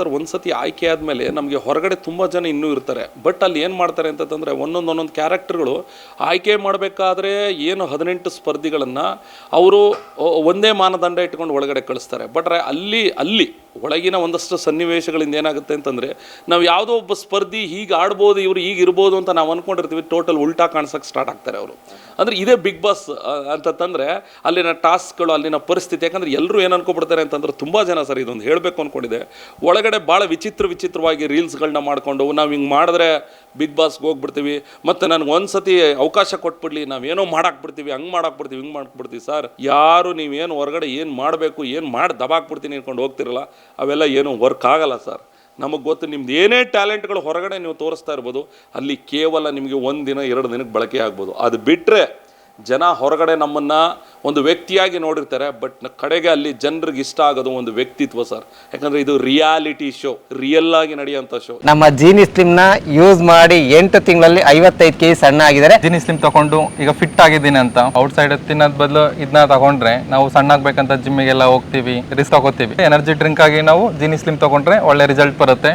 Sir, ಒಂದು ಸತಿ ಆಯ್ಕೆ ಆದಮೇಲೆ ನಮಗೆ ಹೊರಗಡೆ ತುಂಬ ಜನ ಇನ್ನೂ ಇರ್ತಾರೆ. ಬಟ್ ಅಲ್ಲಿ ಏನು ಮಾಡ್ತಾರೆ ಅಂತಂದರೆ ಒಂದೊಂದು ಒಂದೊಂದು ಕ್ಯಾರೆಕ್ಟರ್ಗಳು ಆಯ್ಕೆ ಮಾಡಬೇಕಾದ್ರೆ ಏನು ಹದಿನೆಂಟು ಸ್ಪರ್ಧಿಗಳನ್ನು ಅವರು ಒಂದೇ ಮಾನದಂಡ ಇಟ್ಕೊಂಡು ಒಳಗಡೆ ಕಳಿಸ್ತಾರೆ. ಬಟ್ ಅಲ್ಲಿ ಅಲ್ಲಿ ಒಳಗಿನ ಒಂದಷ್ಟು ಸನ್ನಿವೇಶಗಳಿಂದ ಏನಾಗುತ್ತೆ ಅಂತಂದರೆ, ನಾವು ಯಾವುದೋ ಒಬ್ಬ ಸ್ಪರ್ಧಿ ಹೀಗೆ ಆಡ್ಬೋದು, ಇವರು ಈಗ ಇರ್ಬೋದು ಅಂತ ನಾವು ಅಂದ್ಕೊಂಡಿರ್ತೀವಿ ಟೋಟಲ್ ಉಲ್ಟಾ ಕಾಣಿಸೋಕೆ ಸ್ಟಾರ್ಟ್ ಆಗ್ತಾರೆ ಅವರು. ಅಂದರೆ ಇದೇ ಬಿಗ್ ಬಾಸ್ ಅಂತಂದರೆ ಅಲ್ಲಿನ ಟಾಸ್ಕ್ಗಳು ಅಲ್ಲಿನ ಪರಿಸ್ಥಿತಿ, ಯಾಕಂದರೆ ಎಲ್ಲರೂ ಏನು ಅನ್ಕೊಬಿಡ್ತಾರೆ ಅಂತಂದ್ರೆ ತುಂಬ ಜನ ಸರ್ ಇದೊಂದು ಹೇಳಬೇಕು ಅಂದ್ಕೊಂಡಿದೆ ಒಳಗಡೆ ಭಾಳ ವಿಚಿತ್ರ ವಿಚಿತ್ರವಾಗಿ ರೀಲ್ಸ್ಗಳನ್ನ ಮಾಡಿಕೊಂಡು, ನಾವು ಹಿಂಗೆ ಮಾಡಿದ್ರೆ ಬಿಗ್ ಬಾಸ್ಗೆ ಹೋಗ್ಬಿಡ್ತೀವಿ, ಮತ್ತು ನನಗೆ ಒಂದು ಸತಿ ಅವಕಾಶ ಕೊಟ್ಬಿಡ್ಲಿ, ನಾವೇನೋ ಮಾಡಾಕ್ಬಿಡ್ತೀವಿ, ಹಂಗೆ ಮಾಡಾಕ್ಬಿಡ್ತೀವಿ, ಹಿಂಗೆ ಮಾಡ್ಬಿಡ್ತೀವಿ, ಸರ್, ಯಾರು ನೀವೇನು ಹೊರಗಡೆ ಏನು ಮಾಡಬೇಕು, ಏನು ಮಾಡಿ ದಬಾಕ್ಬಿಡ್ತೀನಿ ಅನ್ಕೊಂಡು ಹೋಗ್ತಿರಲ್ಲ ಅವೆಲ್ಲ ಏನು ವರ್ಕ್ ಆಗಲ್ಲ ಸರ್ ನಮಗೆ ಗೊತ್ತು, ನಿಮ್ದು ಏನೇ ಟ್ಯಾಲೆಂಟ್ಗಳು ಹೊರಗಡೆ ನೀವು ತೋರಿಸ್ತಾ ಇರ್ಬೋದು, ಅಲ್ಲಿ ಕೇವಲ ನಿಮಗೆ ಒಂದು ದಿನ ಎರಡು ದಿನಕ್ಕೆ ಬಳಕೆ ಆಗ್ಬೋದು. ಅದು ಬಿಟ್ಟರೆ ಜನ ಹೊರಗಡೆ ನಮ್ಮನ್ನು ಒಂದು ವ್ಯಕ್ತಿಯಾಗಿ ನೋಡಿರ್ತಾರೆ ಬಟ್ ಕಡೆಗೆ ಅಲ್ಲಿ ಜನರಿಗೆ ಇಷ್ಟ ಆಗೋದು ಒಂದು ವ್ಯಕ್ತಿತ್ವ ಸರ್. ಯಾಕಂದರೆ ಇದು ರಿಯಾಲಿಟಿ ಶೋ ರಿಯಲ್ ಆಗಿ ನಡೆಯುವಂಥ ಶೋ ನಮ್ಮ ಜೀನಿ ಸ್ಲಿಮ್ನ ನ ಯೂಸ್ ಮಾಡಿ ಎಂಟು ತಿಂಗಳಲ್ಲಿ ಐವತ್ತೈದು ಕೆಜಿ ಸಣ್ಣ ಆಗಿದ್ದಾರೆ. ಜೀನಿ ಸ್ಲಿಮ್ ತಗೊಂಡು ಈಗ ಫಿಟ್ ಆಗಿದ್ದೀನಿ ಅಂತ. ಔಟ್ಸೈಡ್ ತಿನ್ನೋದ್ ಬದಲು ಇದನ್ನ ತಗೊಂಡ್ರೆ ನಾವು ಸಣ್ಣ ಆಗ್ಬೇಕಂತ ಜಿಮ್ಮಿಗೆಲ್ಲ ಹೋಗ್ತೀವಿ ರಿಸ್ಕ್ ತಗೋತೀವಿ ಎನರ್ಜಿ ಡ್ರಿಂಕ್ ಆಗಿ ನಾವು ಜೀನಿ ಸ್ಲಿಮ್ ತಗೊಂಡ್ರೆ ಒಳ್ಳೆ ರಿಸಲ್ಟ್ ಬರುತ್ತೆ.